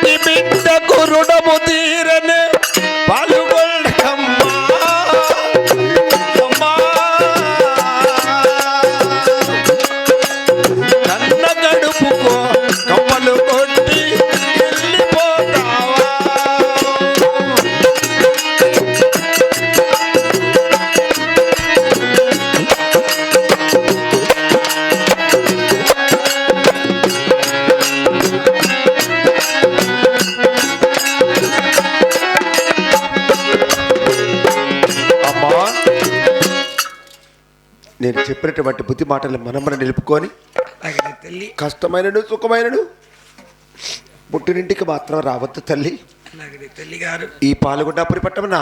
প্রেমিক না করো చెప్పినటువంటి బుద్ధి మాటలు మనమన నిలుపుకొని తల్లి. కష్టమైనను సుఖమైనను పుట్టినింటికి మాత్రం రావద్దు తల్లి. తల్లి గారు ఈ పాల్గొండాపురి పట్టమన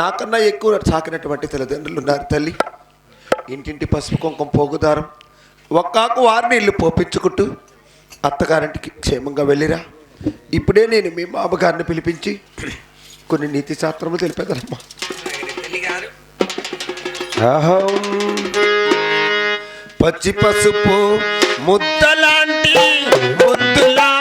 నాకన్నా ఎక్కువ సాకినటువంటి తల్లిదండ్రులు ఉన్నారు తల్లి. ఇంటింటి పసుపు కుంకుమ పోగుదారం ఒక్కాకు వారిని ఇల్లు పోపించుకుంటూ అత్తగారింటికి క్షేమంగా వెళ్ళిరా. ఇప్పుడే నేను మీ మామగారిని పిలిపించి కొన్ని నీతి శాస్త్రము తెలిపేదమ్మా అలాగే తల్లి గారు అహం. పచ్చి పసుపు ముద్దలాంటి ముద్దులా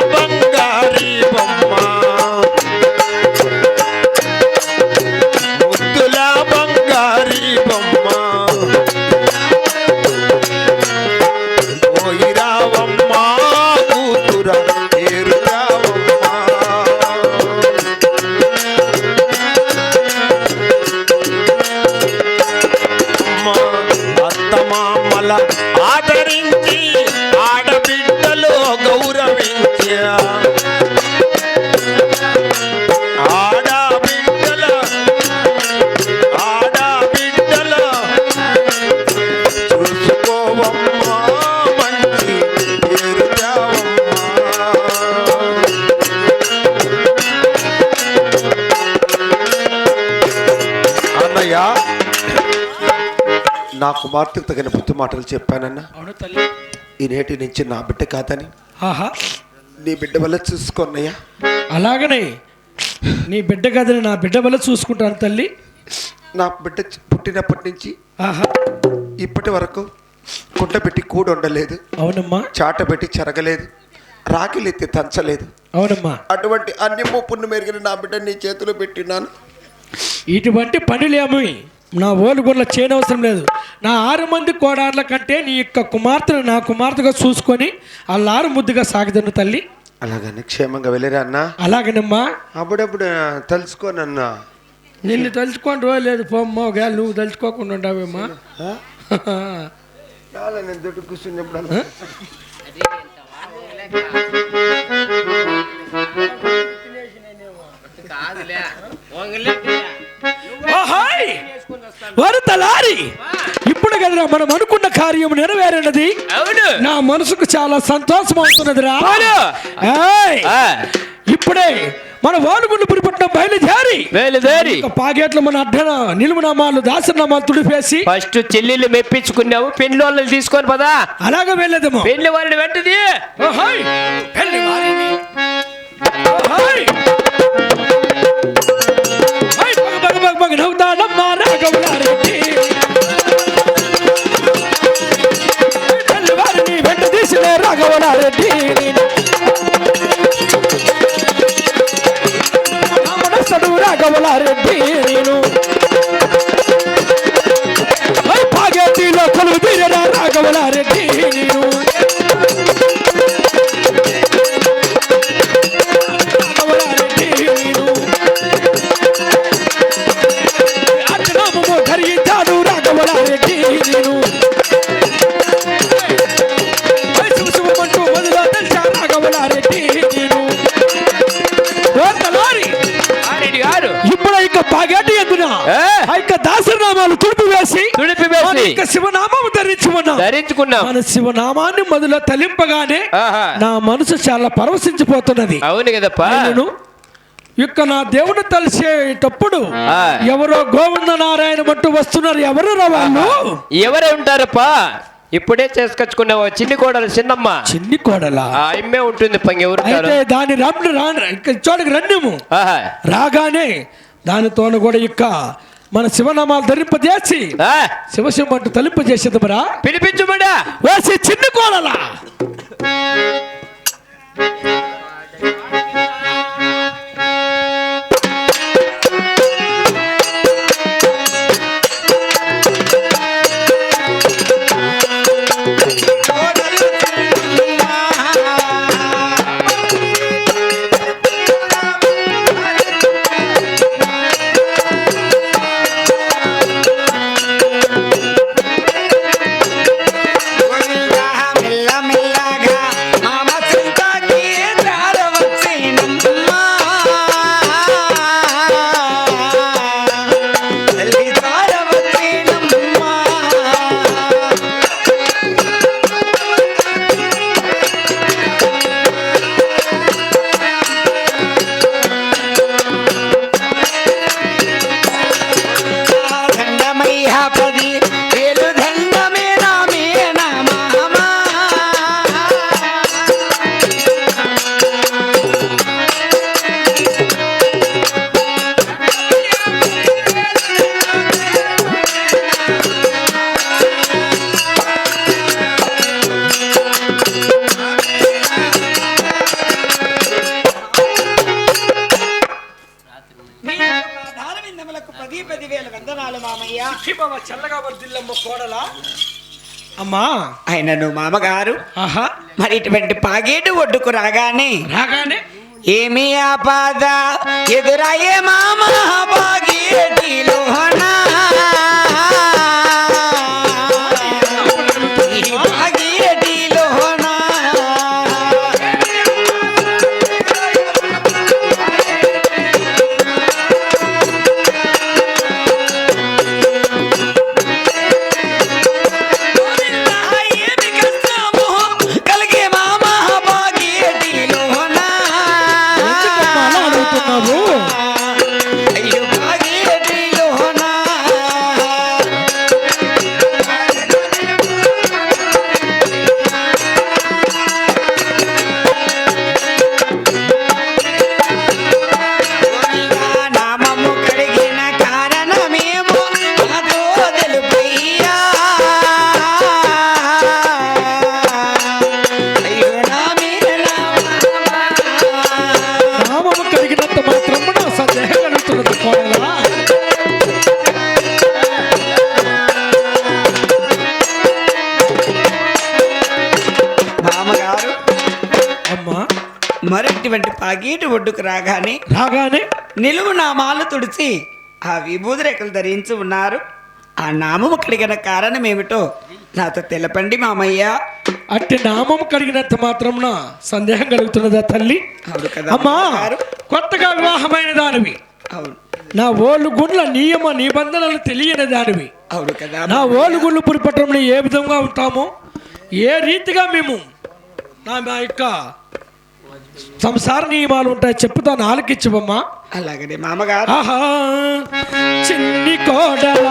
కుమార్తెకు తగిన బుద్ధి మాటలు చెప్పానన్నా. అవును తల్లి. ఈ నేటి నుంచి నా బిడ్డ కాదని. ఆహా. నీ బిడ్డ వల్ల చూసుకున్నయ్యా అలాగనే నీ బిడ్డ కదని నా బిడ్డ వల్ల చూసుకుంటాను తల్లి. నా బిడ్డ పుట్టినప్పటి నుంచి ఆహా. ఇప్పటి వరకు కుండ పెట్టి కూడు ఉండలేదు అవునమ్మా. చాట పెట్టి చెరగలేదు. రాకిలు ఎత్తి తంచలేదు. అవునమ్మా. అటువంటి అన్ని ముప్పును మెరిగిన నా బిడ్డ నీ చేతిలో పెట్టినాను. ఇటువంటి పనులేమి నా ఓలుగుర్ల చేయనవసరం లేదు. నా ఆరు మంది కోడార్ల కంటే నీ యొక్క కుమార్తెను నా కుమార్తెగా చూసుకొని అల్లారు ముద్దుగా సాగుదను తల్లి. అలాగని క్షేమంగా వెళ్ళిరా అన్నా. అలాగనమ్మా. అప్పుడప్పుడు తెలుసుకోనన్నా నిన్ను. తలుచుకోండి రోజు లేదు పోమ్మో గా నువ్వు తలుచుకోకుండా ఉండవేమ్మా నేను దొడ్డు కూర్చున్నప్పుడు ఓహాయ్! వారు తలారి! ఇప్పుడు కదరా మనం అనుకున్న కార్యం నెరవేరినది. నా మనసుకు చాలా సంతోషం అవుతున్నదిరా. ఇప్పుడే మన వానుగుండు పురిపట్నం బయలుదేరి. బయలుదేరి. ఒక పాకెట్లు మన అడ్డన నిలువునామాలు దాసనామాలు తుడిపేసి. ఫస్ట్ చెల్లెళ్ళు మెప్పించుకున్నావు పెళ్ళి వాళ్ళని తీసుకొని పదా. అలాగే వెళ్ళేదేమో. పెళ్ళి వారిని వెంటది! పెళ్ళి వారిని. పగ ఆ యొక్క దాసనామాలు తుడిపి వేసి తుడిపి మన వేసి యొక్క శివనామము ధరించి ఉన్నాం ధరించుకున్నాం. మన శివనామాన్ని మొదలు తలింపగానే. నా మనసు చాలా పరవశించిపోతున్నది. అవును కదప్పా. నేను ఇక నా దేవుని తలిసేటప్పుడు. ఎవరో గోవింద నారాయణ అంటూ వస్తున్నారు. ఎవరు రా వాళ్ళు? ఎవరే ఉంటారప్పా? ఇప్పుడే చేసుకొచ్చుకున్నావు. చిన్ని కోడలు చిన్నమ్మ. చిన్ని కోడలా? ఆ అమ్మే ఉంటుంది పంగ ఎవరు అయితే దాని రాను ఇక్కడ చూడక రన్యము ఆహా. రాగానే దానితోను కూడా ఇక్క మన శివనామాలు ధరింపజేసి శివశివ అంటూ తలింపజేసేది మరా పిలిపించుమడా? వేసి చిన్ని కోడలా పది పదివేల వందనాలు మామయ్య. శిక్షిపవ చల్లగా వర్దిల్లమ్మ కోడలా. అమ్మా. ఆయన నువ్వు మామగారు. ఆహా. మరి ఇటువంటి పాగేటు ఒడ్డుకు రాగానే రాగానే? ఏమి ఆపాద? ఎదురయ్యే మామ పాగేటిలో నామము కలిగినంత మాత్రం నా సందేహం కలుగుతున్నది కోడలా మామగారు అమ్మా. మరటువంటి పాగేటి ఒడ్డుకు రాగానే రాగానే నిలువు నామాలు తుడిచి ఆ విభూది రేఖలు ధరించి ఉన్నారు. ఆ నామము కలిగిన కారణం ఏమిటో నాతో తెలపండి మామయ్య. అట్టి నామం కలిగినంత మాత్రం సందేహం కలుగుతున్నదా తల్లి? అమ్మా? కొత్తగా వివాహమైన దానివి. అవును. నా ఓళ్ళు గుండ్ల నియమ నిబంధనలు తెలియని దానివి. అవును కదా నా ఓళ్ళు గుళ్ళు పురిపట్టంలో ఏ విధంగా ఉంటామో ఏ రీతిగా మేము నా మా యొక్క సంసార నియమాలు ఉంటాయి చెప్పుతాను ఆలకించవమ్మా. అలాగనే మామగారు. ఆహా చిన్ని కోడల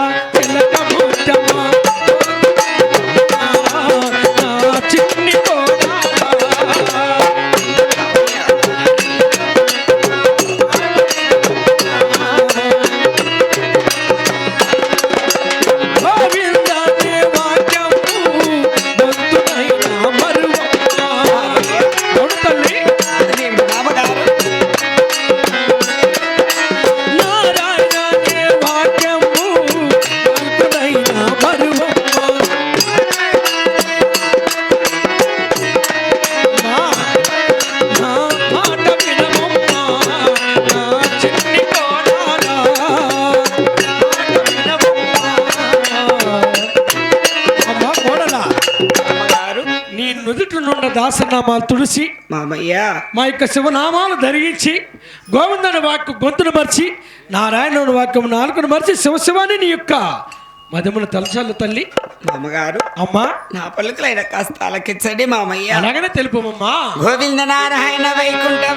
దాసనామాలు తుడిసి మామయ్య. మా యొక్క శివనామాలు ధరించి గోవిందని వాక్కు గొంతును మర్చి నారాయణుని వాక్యము నాలుగును మర్చి శివశివాని నీ యొక్క మదమును తలచాలు తల్లి. మామగారు అమ్మా. నా పలుకులైన కాస్త అలకించండి మామయ్య. అలాగనే తెలుపమమ్మా. గోవింద నారాయణ వైకుంఠ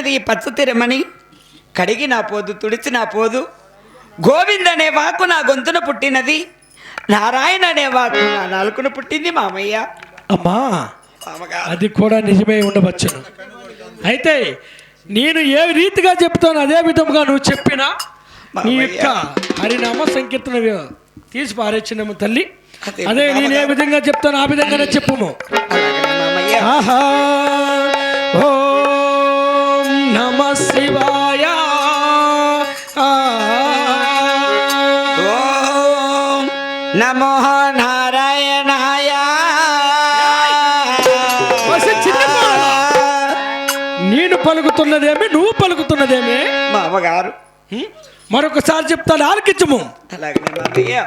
పుట్టినది ఈ పచ్చ తిరమని కడిగి నా పోదు తుడిచి నా పోదు. గోవింద్ అనే వాకు నా గొంతున పుట్టినది. నారాయణ అనే వాకు నా నాలుకన పుట్టింది మామయ్య. అమ్మా అది కూడా నిజమే ఉండవచ్చును. అయితే నేను ఏ రీతిగా చెప్తాను అదే విధముగా నువ్వు చెప్పినా? నీ యొక్క హరినామ సంకీర్తన తీసి పారేచ్చినాము తల్లి. అదే నేను ఏ విధంగా చెప్తాను ఆ విధంగానే చెప్పుము. ఆహా! నమ శివాయ. నమో నారాయణాయ. నేను పలుకుతున్నదేమి నువ్వు పలుకుతున్నదేమి? మామగారు హ్మ్? మరొకసారి చెప్తాను ఆలకించము. అలాగనే